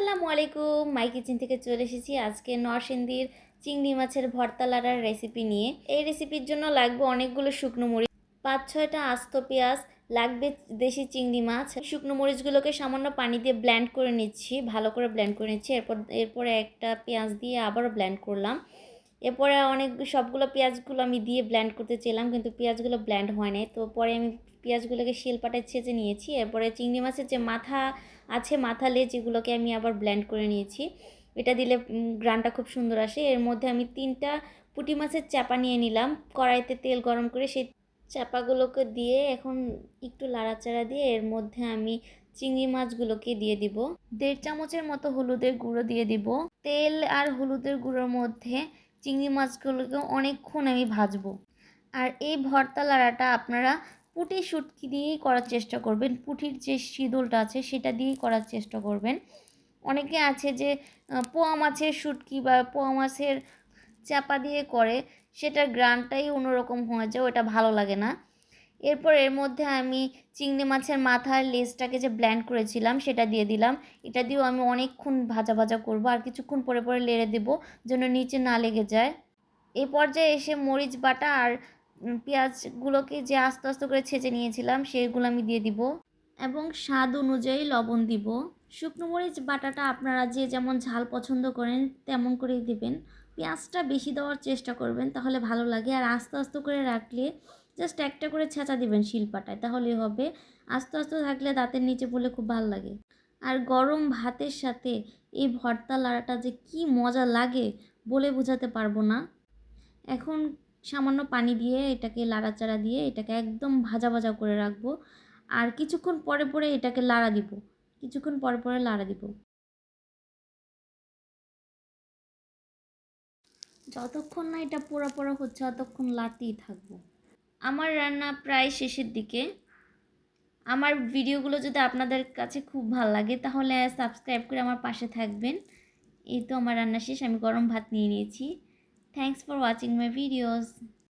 আসসালামু আলাইকুম। মাই কিচেন থেকে চলে এসেছি আজকে নরসিংদীর চিংড়ি মাছের ভর্তা লাড়ার রেসিপি নিয়ে। এই রেসিপির জন্য লাগবে অনেকগুলো শুকনো মরিচ, পাঁচ ছয়টা আস্ত পেঁয়াজ, লাগবে দেশি চিংড়ি মাছ। শুকনো মরিচগুলোকে সামান্য পানি দিয়ে ব্ল্যান্ড করে নিচ্ছি, ভালো করে ব্ল্যান্ড করে নিচ্ছি। এরপর, এরপরে একটা পেঁয়াজ দিয়ে আবারও ব্ল্যান্ড করলাম। এরপরে অনেক সবগুলো পেঁয়াজগুলো আমি দিয়ে ব্ল্যান্ড করতে চেলাম কিন্তু পেঁয়াজগুলো ব্ল্যান্ড হয় নাই। তো পরে আমি পেঁয়াজগুলোকে শিলপাটায় ছেঁচে নিয়েছি, এরপরে চিংড়ি মাছের যে মাথা আছে, মাথা লেজ এগুলোকে আমি আবার ব্ল্যান্ড করে নিয়েছি। এটা দিলে গ্রানটা খুব সুন্দর আসে। এর মধ্যে আমি তিনটা পুঁটি মাছের চাপা নিয়ে নিলাম। কড়াইতে তেল গরম করে সেই চাপাগুলোকে দিয়ে এখন একটু লাড়াচাড়া দিয়ে এর মধ্যে আমি চিংড়ি মাছগুলোকে দিয়ে দিব। দেড় চামচের মতো হলুদের গুঁড়ো দিয়ে দিব। তেল আর হলুদের গুঁড়োর মধ্যে চিংড়ি মাছগুলোকে অনেকক্ষণ আমি ভাজবো। আর এই ভর্তা লাড়াটা আপনারা পুঁটি শুটকি দিয়েই করার চেষ্টা করবেন। পুঁটির যে শীতলটা আছে সেটা দিয়েই করার চেষ্টা করবেন। অনেকে আছে যে পোয়া মাছের শুটকি বা পোয়া মাছের চাপা দিয়ে করে, সেটার গ্রানটাই অন্যরকম হয়ে যায়, ওটা ভালো লাগে না। এরপর এর মধ্যে আমি চিংড়ি মাছের মাথার লেজটাকে যে ব্ল্যান্ড করেছিলাম, সেটা দিয়ে দিলাম। এটা দিয়েও আমি অনেকক্ষণ ভাজা ভাজা করব, আর কিছুক্ষণ পরে পরে লেড়ে দেবো, যেন নিচে না লেগে যায়। এই পর্যায়ে এসে মরিচ বাটা আর পেঁয়াজগুলোকে যে আস্তে আস্তে করে ছেঁচে নিয়েছিলাম, সেগুলো আমি দিয়ে দিব। এবং স্বাদ অনুযায়ী লবণ দিব। শুকনো মরিচ বাটাটা আপনারা যে যেমন ঝাল পছন্দ করেন, তেমন করেই দেবেন। পেঁয়াজটা বেশি দেওয়ার চেষ্টা করবেন, তাহলে ভালো লাগে। আর আস্তে আস্তে করে রাখলে জাস্ট একটা করে ছেঁচা দিবেন শিলপাটায় তাহলে হবে। আস্তে আস্তে থাকলে দাঁতের নিচে পড়লে খুব ভালো লাগে। আর গরম ভাতের সাথে এই ভর্তা লাড়াটা যে কি মজা লাগে বলে বোঝাতে পারব না। এখন সামান্য পানি দিয়ে এটাকে লাড়াচাড়া দিয়ে এটাকে একদম ভাজা ভাজা করে রাখব। আর কিছুক্ষণ পরে পরে এটাকে লাড়া দিব। কিছুক্ষণ পরে পরে লাড়া দিব। যতক্ষণ না এটা পোড়া পোড়া হচ্ছে, ততক্ষণ লাড়তেই থাকব। আমার রান্না প্রায় শেষের দিকে। আমার ভিডিওগুলো যদি আপনাদের কাছে খুব ভালো লাগে, তাহলে সাবস্ক্রাইব করে আমার পাশে থাকবেন। এই তো আমার রান্না শেষ, আমি গরম ভাত নিয়ে নিয়েছি। Thanks for watching my videos